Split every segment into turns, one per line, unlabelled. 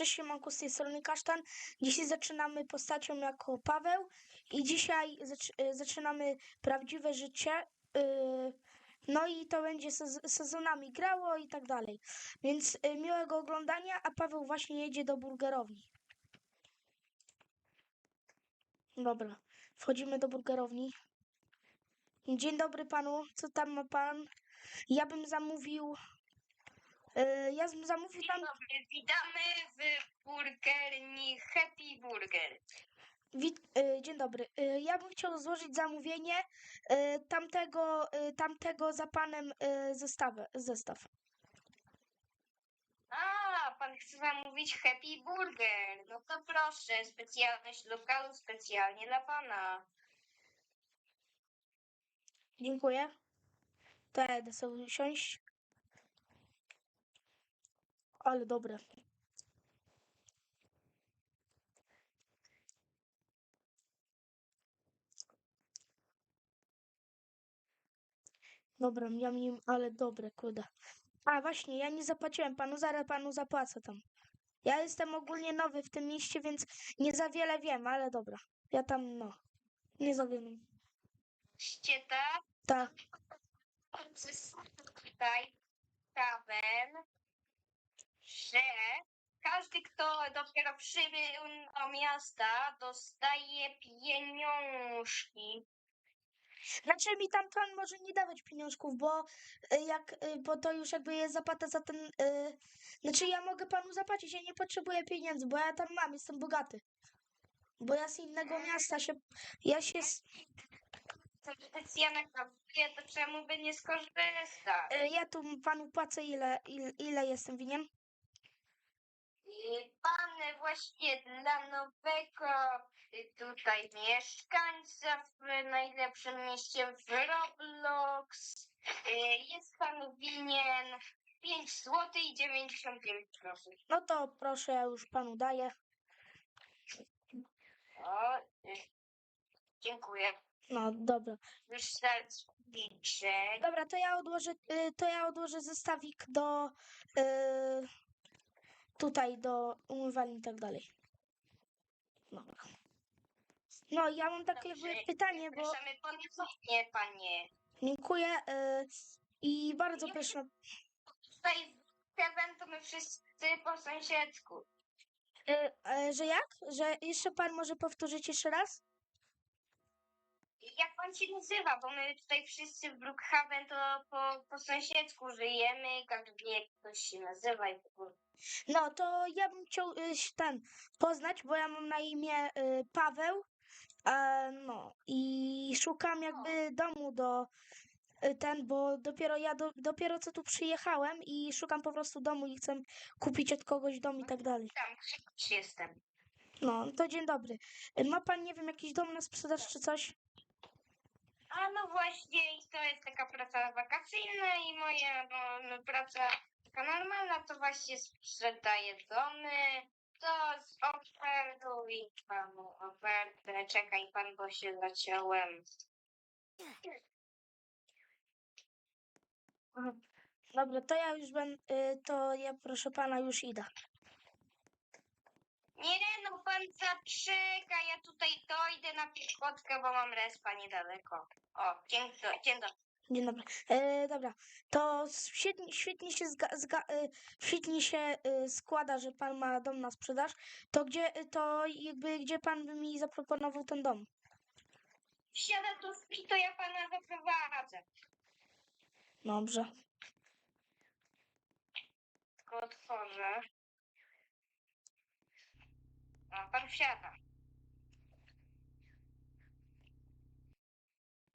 Cześć siemanko, z tej strony Kasztan. Dzisiaj zaczynamy postacią jako Paweł i dzisiaj y, zaczynamy prawdziwe życie. y, No i to będzie sez- sezonami grało i tak dalej. Więc y, miłego oglądania, a Paweł właśnie jedzie do burgerowni. Dobra, wchodzimy do burgerowni. Dzień dobry panu, co tam ma pan? Ja bym zamówił. Y, Ja bym zamówił
Dzień
tam.
dobry, witamy w burgerni Happy Burger.
Wit, y, dzień dobry. Y, ja bym chciał złożyć zamówienie tamtego, tamtego za panem y, zestawę, zestaw.
A, pan chce zamówić Happy Burger. No to proszę, specjalność lokalu specjalnie dla pana.
Dziękuję. To ja idę sobie usiąść. Ale dobre. Dobra, ja nim, ale dobre, kurde. A właśnie, ja nie zapłaciłem panu, zaraz panu zapłacę tam. Ja jestem ogólnie nowy w tym mieście, więc nie za wiele wiem, ale dobra. Ja tam, no, nie za wiele.
Ście tak?
Tak.
Tutaj Kawen, że każdy, kto dopiero przybył do miasta, dostaje pieniążki.
Znaczy mi tam pan może nie dawać pieniążków, bo y, jak, y, bo to już jakby jest zapłata za ten, y, znaczy ja mogę panu zapłacić, ja nie potrzebuję pieniędzy, bo ja tam mam, jestem bogaty. Bo ja z innego miasta się, ja się, z-
To specjalne kapie, to czemu by nie skorzystać?
y, ja tu panu płacę ile, ile, ile jestem winien?
Pan właśnie dla nowego tutaj mieszkańca w najlepszym mieście w Roblox y, jest pan winien 5 zł i 95 groszy.
No to proszę, ja już panu daję.
O, y, dziękuję.
No dobra.
Już zaraz liczę.
Dobra, to ja odłożę, y, to ja odłożę zestawik do, y, tutaj do umywalni i tak dalej. Dobra. No, ja mam takie jakby
Dobrze,
pytanie, bo
Zapraszamy ponownie, panie.
dziękuję y, i bardzo proszę.
Tutaj Kevin to my wszyscy po sąsiedzku.
Y, y, że jak? Że jeszcze pan może powtórzyć jeszcze raz?
Jak pan się nazywa? Bo my tutaj wszyscy w Brookhaven to po, po sąsiedzku żyjemy, każdy wie jak ktoś się nazywa i w ogóle.
No, to ja bym chciał y, ten poznać, bo ja mam na imię y, Paweł. E, no i szukam jakby domu do y, ten, bo dopiero ja do, dopiero co tu przyjechałem i szukam po prostu domu i chcę kupić od kogoś dom i tak dalej.
Tam już jestem.
No, to dzień dobry. Y, Ma pan, nie wiem, jakiś dom na sprzedaż czy coś?
A no właśnie, i to jest taka praca wakacyjna i moja no, no, praca taka normalna to właśnie sprzedaję domy. To zoferuj panu ofertę. Czekaj pan, bo się zaciąłem.
Dobra, to ja już będę, to ja proszę pana już idę.
Nie, no pan zaczeka, ja tutaj dojdę na piechotkę, bo mam respa niedaleko. O, dzień, do, dzień dobry.
Dzień dobry. E, dobra, to świetnie, świetnie się zga, zga, e, świetnie się e, składa, że pan ma dom na sprzedaż. To gdzie, e, to jakby gdzie pan by mi zaproponował ten dom?
Wsiada tu w pi, to ja pana zaprowadzę.
Dobrze.
Tylko otworzę. Wsiada.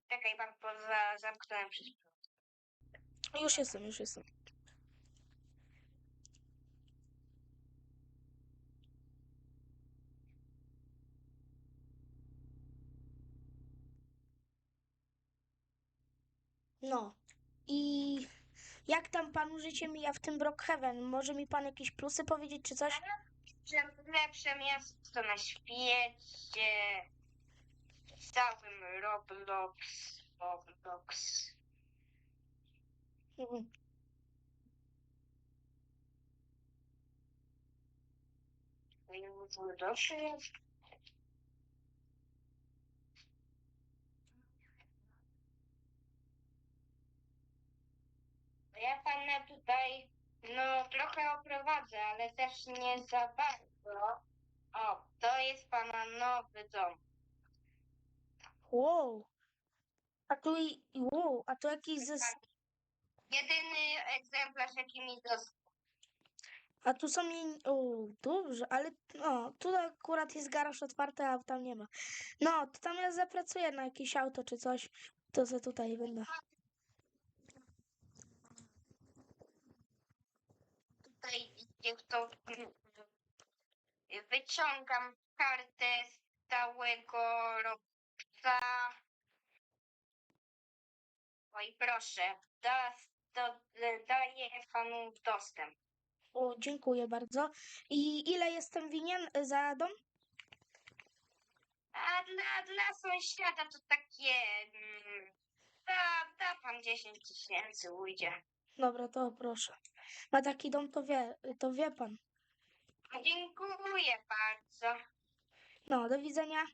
Czekaj, pan poza zamknąłem przez
Już jestem, już jestem. No. I jak tam panu życie mija w tym Brookhaven? Może mi pan jakieś plusy powiedzieć czy coś?
Że lepsze miasto na świecie. W całym Roblox. Roblox. Ja pana tutaj, no trochę oprowadzę, ale też nie za bardzo. O, to jest pana nowy dom.
Wow. A tu i, wow, a tu jakiś zes...
Jedyny egzemplarz, jaki mi został.
A tu są jej... O, dobrze, ale no, tu akurat jest garaż otwarty, a tam nie ma. No, to tam ja zapracuję na jakieś auto czy coś, to za tutaj będę.
Tutaj gdzie to wyciągam kartę stałego robca. Oj, proszę, da, do, daję panu dostęp.
O, dziękuję bardzo. I ile jestem winien za dom?
A dla, dla sąsiada to takie. mm, Da, da pan 10 tysięcy ujdzie.
Dobra, to proszę. Ma taki dom, to wie, to wie pan.
Dziękuję bardzo.
No, do widzenia.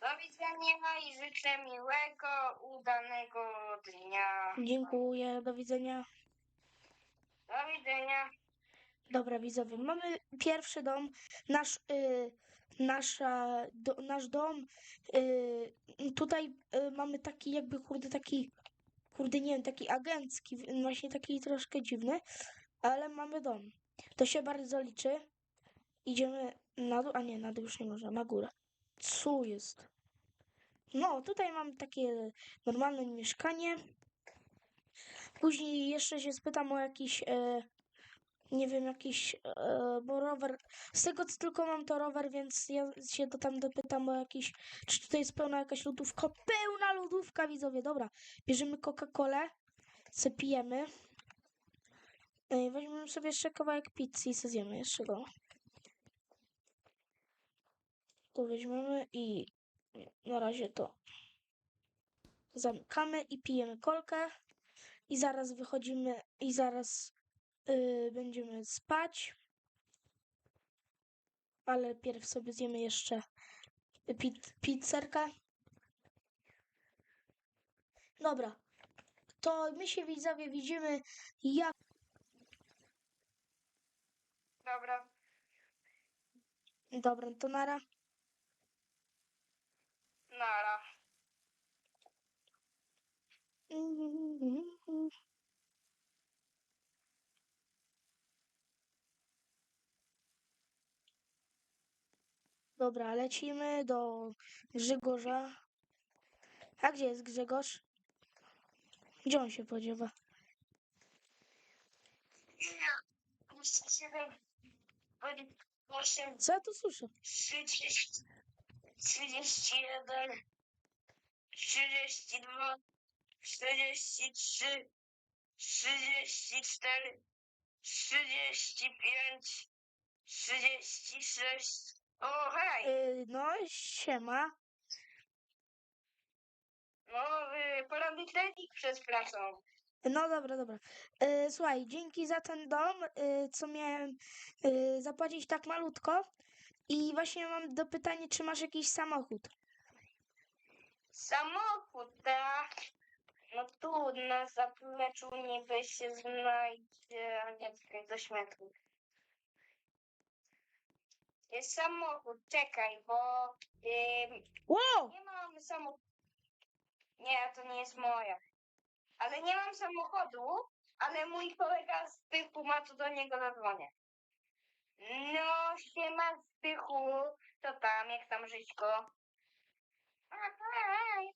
Do widzenia i życzę miłego, udanego dnia.
Dziękuję, do widzenia.
Do widzenia.
Dobra, widzowie, mamy pierwszy dom, nasz, y, nasza, do, nasz dom, y, tutaj y, mamy taki jakby, kurde, taki, kurde, nie wiem, taki agencki, właśnie taki troszkę dziwny, ale mamy dom. To się bardzo liczy. Idziemy na dół, a nie, na dół już nie można, na górę. Co jest? No, tutaj mam takie normalne mieszkanie. Później jeszcze się spytam o jakiś, e, nie wiem, jakiś, e, bo rower, z tego co tylko mam to rower, więc ja się do tam dopytam o jakiś, czy tutaj jest pełna jakaś lodówka, pełna lodówka, widzowie, dobra, bierzemy Coca-Colę, zapijemy, Ej, weźmiemy sobie jeszcze kawałek pizzy i zjemy jeszcze go. To weźmiemy i na razie to zamykamy i pijemy kolkę i zaraz wychodzimy i zaraz y, będziemy spać. Ale pierw sobie zjemy jeszcze pizzerkę. Dobra. To my się widzowie widzimy jak
Dobra.
Dobra, to nara.
Nara.
Dobra, lecimy do Grzegorza. A gdzie jest Grzegorz? Gdzie on się podziewa? Co ja tu słyszę?
trzydzieści, trzydzieści jeden, trzydzieści dwa, czterdzieści trzy, trzydzieści cztery, trzydzieści pięć, trzydzieści sześć. O hej!
Yy, no, siema.
No, y, poradnik technik przed pracą.
No dobra, dobra. Yy, słuchaj, dzięki za ten dom, yy, co miałem yy, zapłacić tak malutko. I właśnie mam do pytania, czy masz jakiś samochód?
Samochód, tak? No tu na zapleczu niby się znajdzie, a nie czekaj, do śmietnik. Jest samochód, czekaj, bo ym,
Wow!
nie mam samochodu. Nie, to nie jest moja. Ale nie mam samochodu, ale mój kolega z Pychu ma, to do niego zadzwonię. No, siema z Pychu, to tam, jak tam żyćko? A, hej.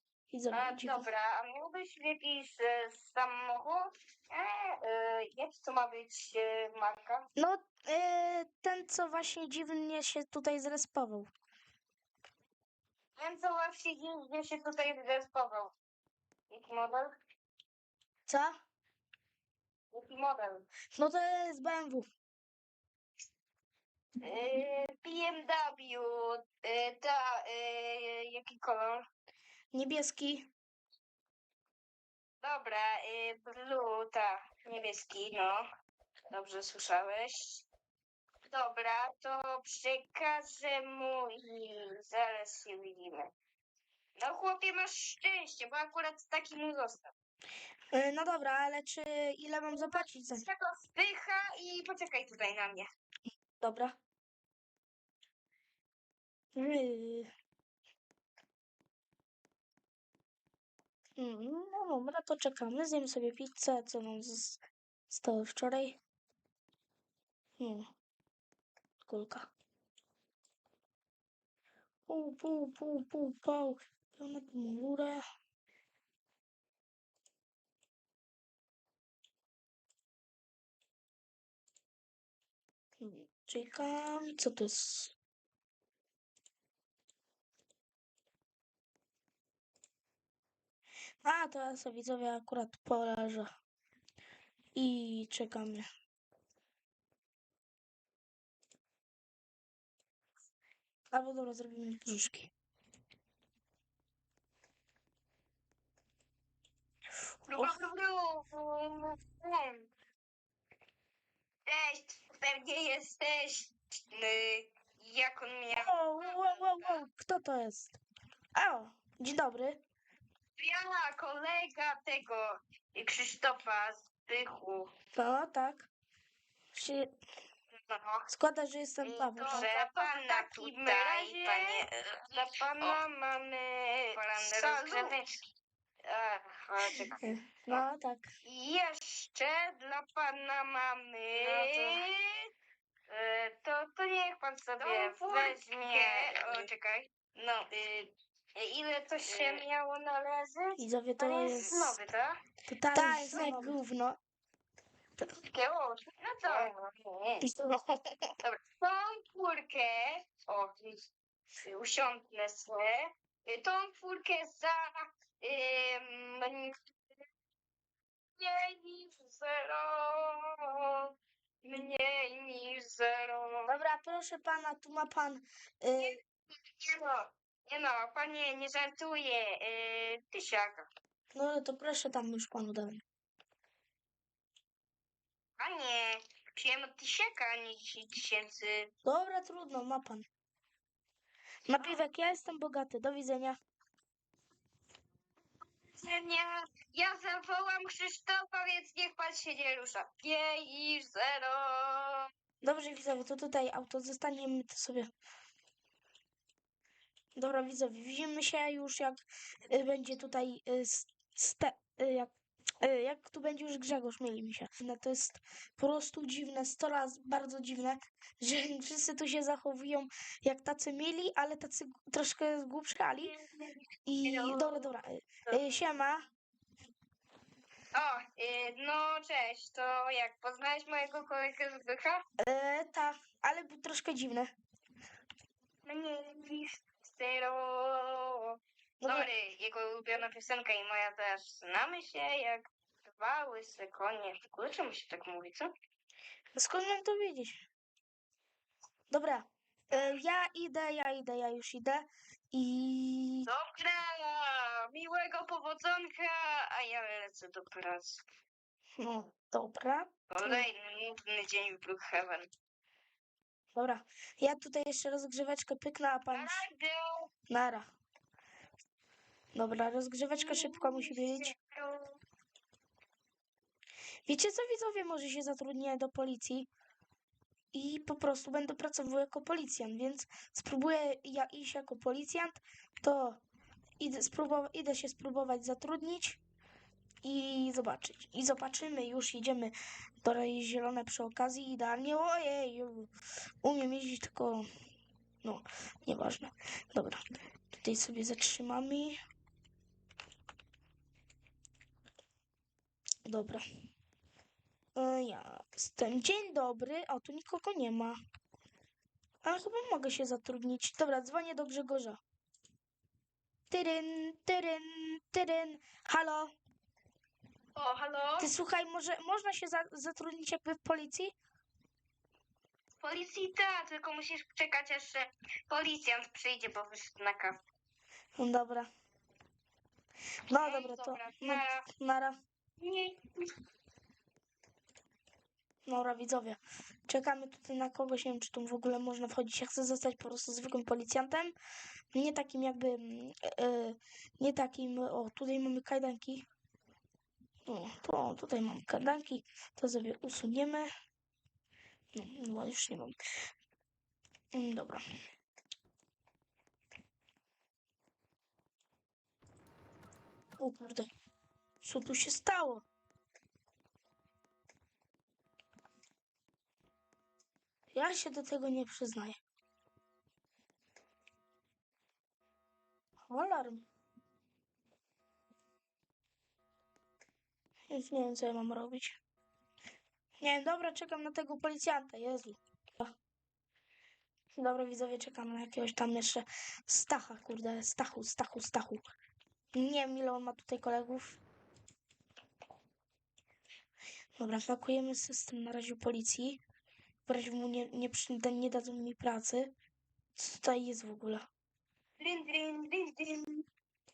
A, dobra, a miałbyś jakiś e, samochód? E, e, jaki to ma być e, marka?
No, yy, ten, co właśnie dziwnie się tutaj zrespował.
Wiem, co właśnie dziwnie się tutaj zrespował. Jaki model?
Co?
Jaki model?
No to jest BMW.
E, BMW, e, ta, e, jaki kolor?
Niebieski.
Dobra, e, blue, ta, niebieski, no. Dobrze słyszałeś. Dobra, to przekażę mu i zaraz się widzimy. No chłopie, masz szczęście, bo akurat taki mu został.
Y, No dobra, ale czy ile mam zapłacić za...
Z tego wpycha i poczekaj tutaj na mnie.
Dobra. Yy. Mm, No dobra, to czekamy. Zjemy sobie pizzę, co nam z- zostało wczoraj. Hmm. Kulka. Pół, pół, pół, pół, pół. Pełna pomurę. Hmm, Czekam. Co to jest? A, sobie widzowie akurat poleżę. I czekamy. Albo dobra, zrobimy brzuszki.
Cześć, pewnie jesteś. y, Jak on miał?
Wow, wow, wow, wow, kto to jest? O, dzień dobry.
Ja, kolega tego y, Krzysztofa z Pychu.
No, tak. Się
No.
składa, że jestem Paweł.
To
tak.
dla pana tutaj, panie, e, dla pana mamy rozgrzeweczki. Ach, o, czekaj.
No, tak.
I jeszcze dla pana mamy... E, To, to niech pan sobie weźmie... O, czekaj. No, y, y, ile to się miało należeć?
Widzowie,
To
to
jest
jest
nowy, tak?
totalne gówno.
To... Dobra, tą czwórkę, o, usiądnę sobie, tą czwórkę za ym, mniej niż zero, mniej niż zero.
Dobra, proszę pana, tu ma pan. Y,
Nie no, nie no, panie, nie żartuję, y, tysiaka.
no to proszę tam już panu dałem.
Panie, przyjem od tysiaka, a nie 10 tysięcy.
Dobra, trudno, ma pan. Napiwek, ja jestem bogaty. Do widzenia.
Ja, ja zawołam Krzysztofa, więc niech pan się nie rusza. Niż zero.
Dobrze, widzowie, to tutaj auto zostaniemy to sobie. Dobra, widzowie, widzimy się już jak y, będzie tutaj y, ste, y, jak, jak tu będzie już Grzegorz, mieli mi się. No to jest po prostu dziwne, sto raz bardzo dziwne, że wszyscy tu się zachowują jak tacy mieli, ale tacy troszkę zgłupszali. I dobra, dobra, y, y, siema.
O, y, no cześć, to jak poznałeś mojego kolegę Zbycha?
E, tak, ale był troszkę dziwne.
Niż zero.
Dobra,
Sorry, jego ulubiona piosenka i moja też. Znamy się jak dwa łyse konie. Kurde, czemu się tak mówi, co?
skąd mam to wiedzieć? Dobra, e, ja idę, ja idę, ja już idę. I
Dobra, miłego powodzonka, a ja lecę do pracy.
no, dobra,
Kolejny nudny dzień w Brookhaven.
dobra. Ja tutaj jeszcze rozgrzeweczkę pyknę, a pan...
Idę.
Nara. Dobra, rozgrzeweczka szybko musi być. Wiecie co, widzowie, może się zatrudnię do policji i po prostu będę pracował jako policjant, więc spróbuję ja iść jako policjant, to idę, idę się spróbować zatrudnić i zobaczyć. I zobaczymy, już jedziemy do Zielone przy okazji, idealnie, ojej, umiem jeździć, tylko no, nieważne. Dobra, tutaj sobie zatrzymamy. Dobra. E, Ja jestem. Dzień dobry. O, tu nikogo nie ma. Ale chyba mogę się zatrudnić. Dobra, dzwonię do Grzegorza. Tyryn, tyryn, tyryn. Halo?
O, halo?
Ty słuchaj, może można się za, zatrudnić jakby w policji?
Policji tak, tylko musisz czekać aż e, policjant przyjdzie, bo wyszedł na kawę.
No dobra. No
Ej,
dobra, to
dobra,
no,
nara.
nara. Dobra, widzowie, czekamy tutaj na kogoś, nie wiem, czy tu w ogóle można wchodzić. Ja chcę zostać po prostu zwykłym policjantem, nie takim jakby, e, nie takim, o, tutaj mamy kajdanki. O, to, tutaj mamy kajdanki, to sobie usuniemy. No, no już nie mam. Mm, Dobra. O kurde, co tu się stało? Ja się do tego nie przyznaję. Alarm. Więc nie wiem, co ja mam robić. Nie dobra, czekam na tego policjanta, Jezu. Dobra, widzowie, czekam na jakiegoś tam jeszcze Stacha, kurde, Stachu, Stachu, Stachu. Nie wiem, ile on ma tutaj kolegów. Dobra, pakujemy system na razie policji. W razie mu nie, nie, da- nie dadzą mi pracy. Co tutaj jest w ogóle?
Drin, drin, drin, drin.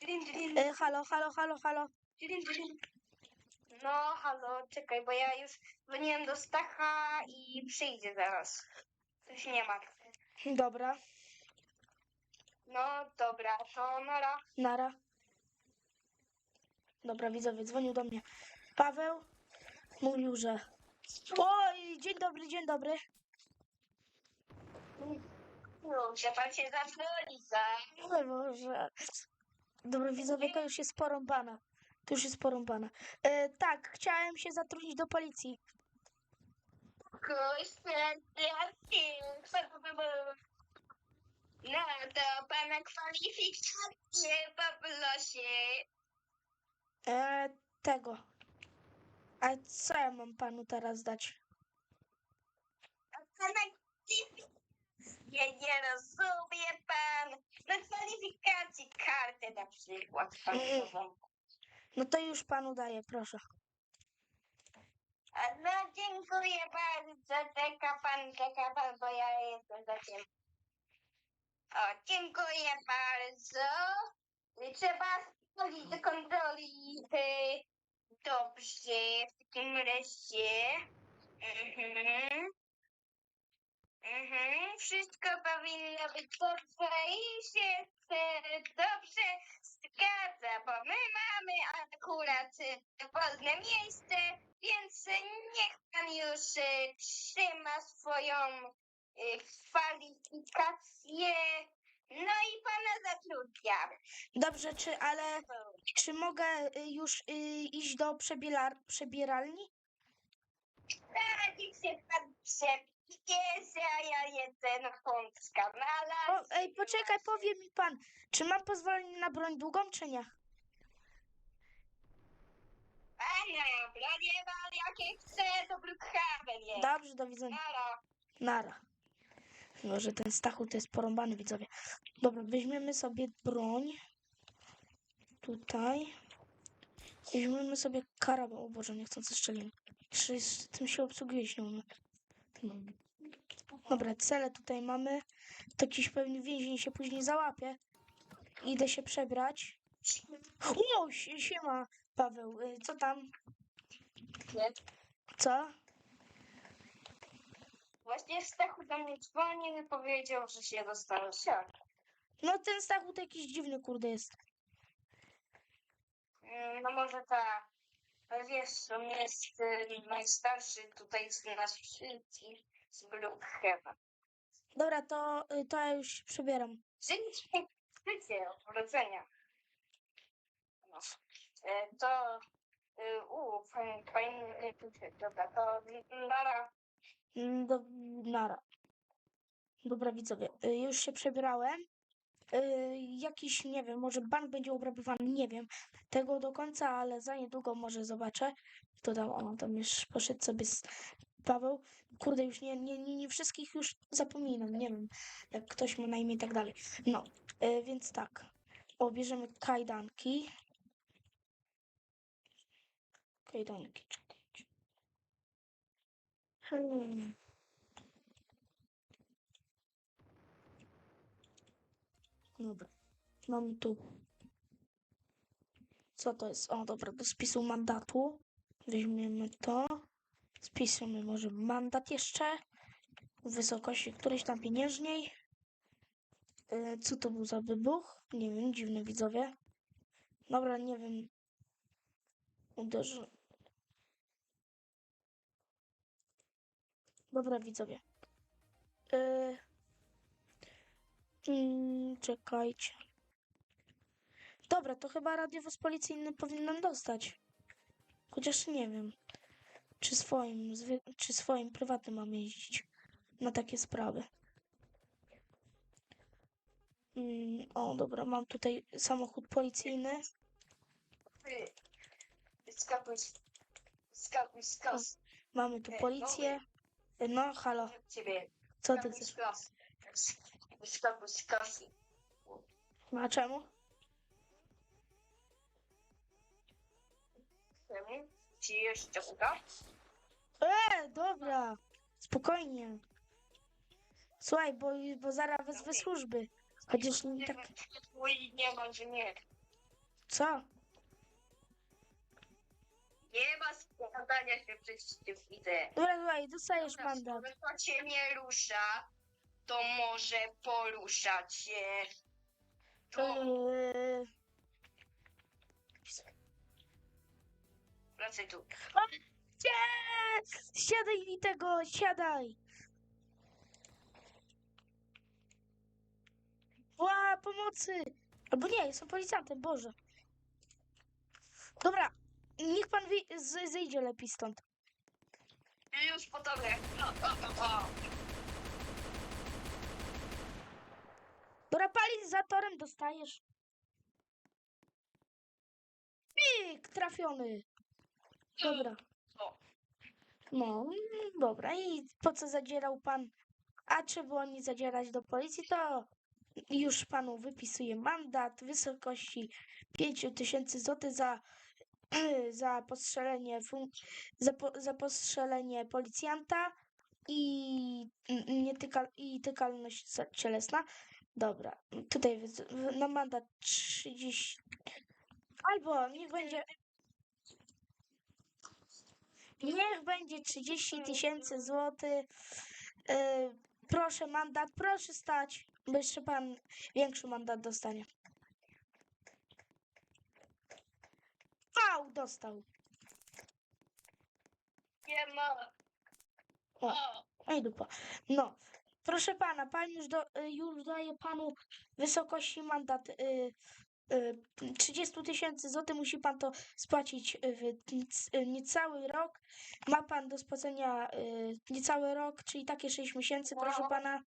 Drin, drin,
E, halo, halo, halo, halo.
drin, drin. No, halo, czekaj, bo ja już dzwoniłem do Stacha i przyjdzie zaraz. Coś nie ma.
Dobra,
No, dobra, to nara.
nara. Dobra, widzowie, dzwonił do mnie. Paweł mówił, że... Oj, dzień dobry, dzień dobry.
Muszę pan się zabronić, tak?
Oj Boże. Dobra, widzowie, to już jest porąbana. To już jest porąbana. E, tak, chciałem się zatrudnić do policji.
No to pana kwalifikacje poproszę.
E, tego. A co ja mam panu teraz dać?
A pana kwalifikacje nie rozumie pan. Na kwalifikacji kartę na przykład pan powąt.
No to już panu daję, proszę.
A No dziękuję bardzo, czeka pan, czeka pan, bo ja jestem za tym. O, dziękuję bardzo. Trzeba wchodzić do kontroli. y, Dobrze, w takim razie. Mhm. Mhm, wszystko powinno być dobrze i się dobrze zgadza, bo my mamy akurat y, wolne miejsce, więc niech pan już y, trzyma swoją y, kwalifikację. No i pana zatrudniam.
Dobrze, czy, ale czy mogę y, już y, iść do przebielar, przebieralni?
Tak, niech się pan przepiesze, a ja jedzę na pączka. Na
O, ej, poczekaj, powie mi pan, czy mam pozwolenie na broń długą, czy nie?
Pana, bronie pan jakie chce, to Brookhaven jest.
Dobrze, do widzenia.
Nara.
Nara. Może ten Stachu to jest porąbany, widzowie. Dobra, weźmiemy sobie broń. Tutaj. Weźmiemy sobie karabin. O Boże, niechcący strzelimy. Czy z tym się obsługuje nie umiem. Dobra, cele tutaj mamy. To jakiś pewnie więzień się później załapie. Idę się przebrać. O, sie- siema, Paweł. Y, Co tam?
Nie.
Co?
Właśnie Stachu do mnie dzwonił i powiedział, że się dostał siak.
No ten Stachu to jakiś dziwny, kurde, jest.
Mm, No może ta, wiesz, on jest y, najstarszy tutaj z nas wszystkich z Brookhaven.
Dobra, to, y, to ja już się przebieram.
Życie, życie od urodzenia. No. E, To, y, u, fajny, y, dobra, to Lara,
Do, nara. Dobra, widzowie, y, już się przebierałem. Y, Jakiś, nie wiem, może bank będzie obrabowany, nie wiem tego do końca, ale za niedługo może zobaczę. To tam, on tam już poszedł sobie z Paweł. Kurde, już nie, nie, nie, nie wszystkich już zapominam, nie wiem, jak ktoś ma na imię i tak dalej. No, y, więc tak, o, bierzemy kajdanki. Kajdanki. Hmm. Dobra. Mamy tu. Co to jest? O, dobra, do spisu mandatu. Weźmiemy to. Spisujemy może mandat jeszcze w wysokości którejś tam pieniężnej. E, Co to był za wybuch? Nie wiem, dziwny widzowie. Dobra, nie wiem. Uderzy. Dobra, widzowie. E, mm, czekajcie. Dobra, to chyba radiowóz policyjny powinienem dostać. Chociaż nie wiem, czy swoim, czy swoim prywatnym mam jeździć na takie sprawy. Mm, o, dobra, mam tutaj samochód policyjny.
Skakuj, skakuj, skakuj.
Mamy tu policję. No, halo,
Ciebie.
co ty chcesz?
Skakuj z kasy.
A czemu?
Czemu? Ci jeszcze uda?
E, dobra, spokojnie. Słuchaj, bo, bo zaraz wezwę służby. Chociaż nie tak,
Twój nie ma, że nie.
co?
Nie ma składania się przez tym widzę.
Dobra, słuchaj, dostajesz
Dobra,
mandat.
skoro to cię nie rusza, to może poruszać się. To
Eee,
wracaj tu.
Nie! Siadaj mi tego, siadaj! Ła, pomocy! Albo nie, jestem policjantem, Boże. Dobra, wy- z- zejdzie lepiej stąd.
Już po tobie. O, o, o, o.
Dobra, palizatorem dostajesz. Pik, trafiony. Dobra. No, mm, dobra. I po co zadzierał pan? A czy było nie zadzierać do policji, to już panu wypisuję mandat w wysokości 5000 zł za, za postrzelenie za, po, za postrzelenie policjanta i nietyka, i tykalność cielesna. Dobra, tutaj na mandat 30. Albo niech będzie. Niech będzie 30 tysięcy złotych. Yy, proszę mandat, proszę stać, bo jeszcze pan większy mandat dostanie. Dostał.
Nie ma.
O. Ej, dupa. No, proszę pana, pan już, do, y, już daje panu wysokości mandat y, y, 30 tysięcy złotych. Musi pan to spłacić y, w y, niecały rok. Ma pan do spłacenia y, niecały rok, czyli takie 6 miesięcy, proszę
Wow.
pana.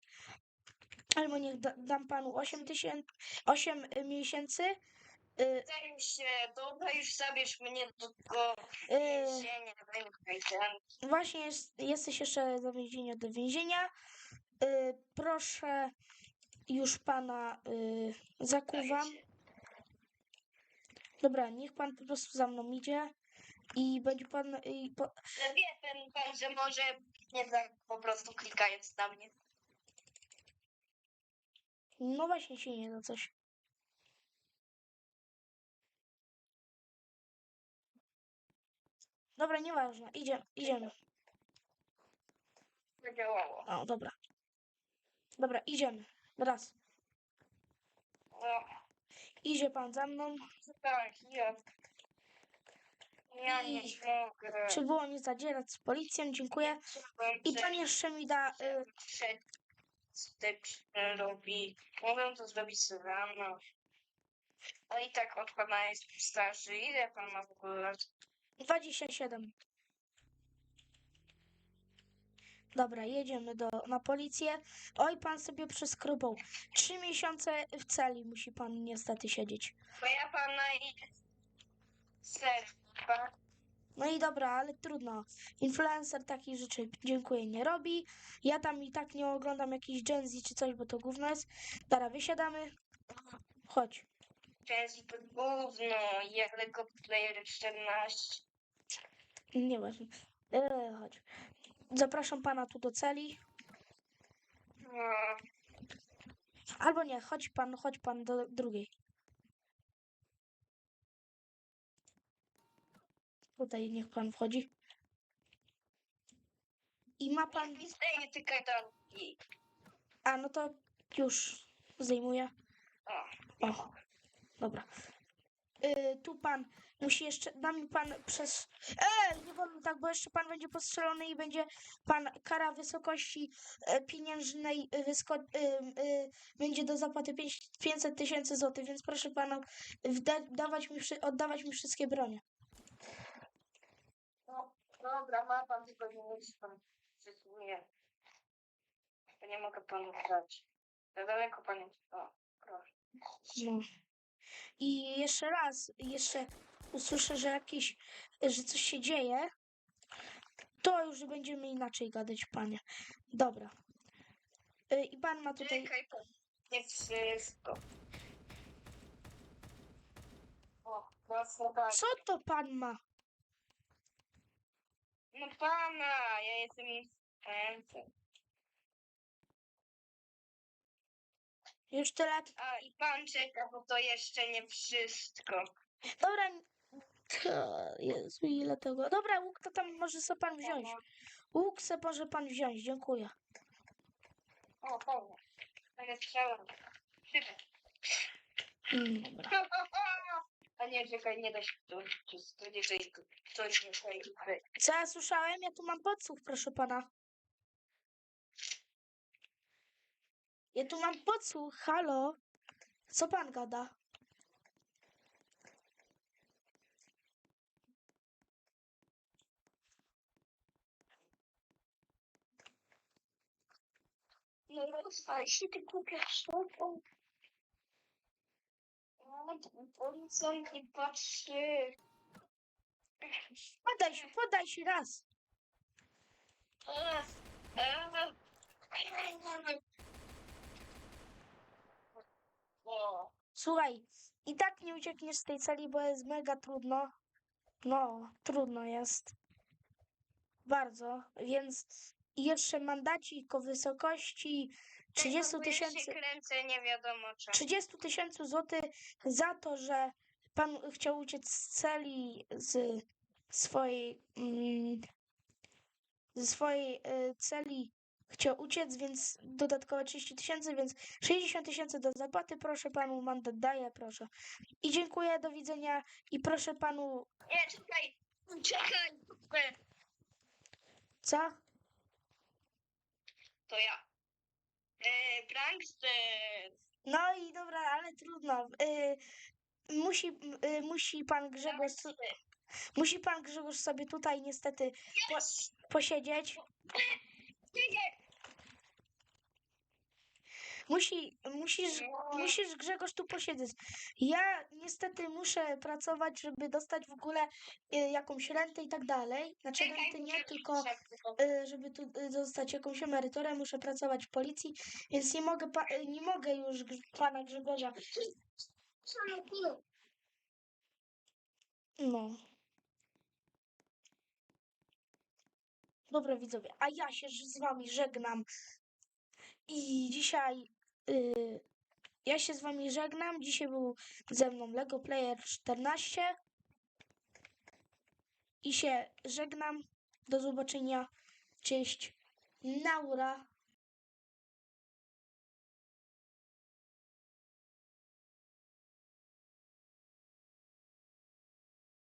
Albo niech da, dam panu 8 tysięcy, 8 miesięcy. Y,
Zajmij się, dobra, już zabierz mnie do tego
y,
więzienia. Ten.
Właśnie jest, jesteś jeszcze do więzienia do więzienia. Y, proszę, już pana y, zakuwam. Dobra, niech pan po prostu za mną idzie i będzie pan. I po,
Wie ten pan, że może nie tak po prostu klikając na mnie.
no właśnie się nie da coś. Dobra, nieważne. Idziemy, idziemy.
Zadziałało.
O, dobra. Dobra, idziemy. Raz.
No,
Idzie pan za mną.
tak, ja. Ja nie mogę.
Czy było nie zadzierać z policją? Dziękuję. I pan jeszcze mi da. Y,
Przed robi. Mogę to zrobić rano. Ale i tak od pana jest starszy. Ile pan ma w ogóle lat?
27. Dobra, jedziemy do, na policję. Oj, pan sobie przeskrobał. Trzy miesiące w celi musi pan niestety siedzieć.
Bo ja pana i... Ser, pan.
No i dobra, ale trudno. Influencer takich rzeczy, dziękuję, nie robi. Ja tam i tak nie oglądam jakichś Gen Z czy coś, bo to gówno jest. Dobra, wysiadamy. Chodź.
Często to gówno. Jak Lego Player 14.
Nieważne. Eee, chodź. Zapraszam pana tu do celi. Albo nie, chodź pan, chodź pan do drugiej. Tutaj niech pan wchodzi. I ma pan.
Te kajdanki.
A no to już zdejmuję.
O,
O, dobra. Y, tu pan musi jeszcze, da mi pan przez... E, nie wolno tak, bo jeszcze pan będzie postrzelony i będzie pan kara wysokości e, pieniężnej y, wysko, y, będzie do zapłaty pięć- 500 tysięcy złotych, więc proszę pana wda, dawać mi, oddawać mi wszystkie bronie.
no, dobra, ma pan, tylko pan przysłuje. To nie mogę panu dać. Za daleko panie. O, proszę.
No. I jeszcze raz, jeszcze usłyszę, że jakieś, że coś się dzieje, to już będziemy inaczej gadać, panie. Dobra. Y, I pan ma tutaj...
Czekaj pan. Nie wszystko. O, mocno tak.
Co to pan ma?
No pana, ja jestem instrumentem.
Już tyle.
A i pan czeka, bo to jeszcze nie wszystko.
Dobra. To- Jezu, ile tego. Dobra, łuk to tam może sobie pan wziąć. Łuk se może pan wziąć, dziękuję.
O, fajnie. Strzałem. Szybko.
Mm, Dobra.
A nie, czekaj, nie da się tu. To coś nie przejdzie.
Co ja słyszałem? Ja tu mam podsłuch, proszę pana. Ja tu mam podsłuch, halo. Co pan gada?
No rozwal się, ty głupia szopą. O, ten policjant nie patrzy.
Podaj się, podaj się raz. Słuchaj, i tak nie uciekniesz z tej celi, bo jest mega trudno. No, trudno jest. Bardzo. Więc jeszcze mandacik o wysokości 30
bo ja się
tysięcy.
kręcę, nie wiadomo czemu.
30 tysięcy złotych za to, że pan chciał uciec z celi z swojej mm, ze swojej y, celi chciał uciec, więc dodatkowe 30 tysięcy, więc 60 tysięcy do zapłaty. Proszę panu, mandat daję, proszę. I dziękuję, do widzenia i proszę panu,
Nie, czekaj, czekaj.
co?
To ja. E.
No i dobra, ale trudno. Y, musi, y, musi pan Grzegorz, musi pan Grzegorz sobie tutaj niestety po, posiedzieć. Musi, musisz, musisz Grzegorz tu posiedzieć. Ja niestety muszę pracować, żeby dostać w ogóle y, jakąś rentę i tak dalej. Znaczy renty nie, tylko y, żeby tu y, dostać jakąś emeryturę, muszę pracować w policji, więc nie mogę, pa, y, nie mogę już Grz- pana Grzegorza. No. Dobra widzowie, a ja się z wami żegnam. I dzisiaj y, ja się z wami żegnam. Dzisiaj był ze mną Lego Player 14. I się żegnam. Do zobaczenia. Cześć. Naura.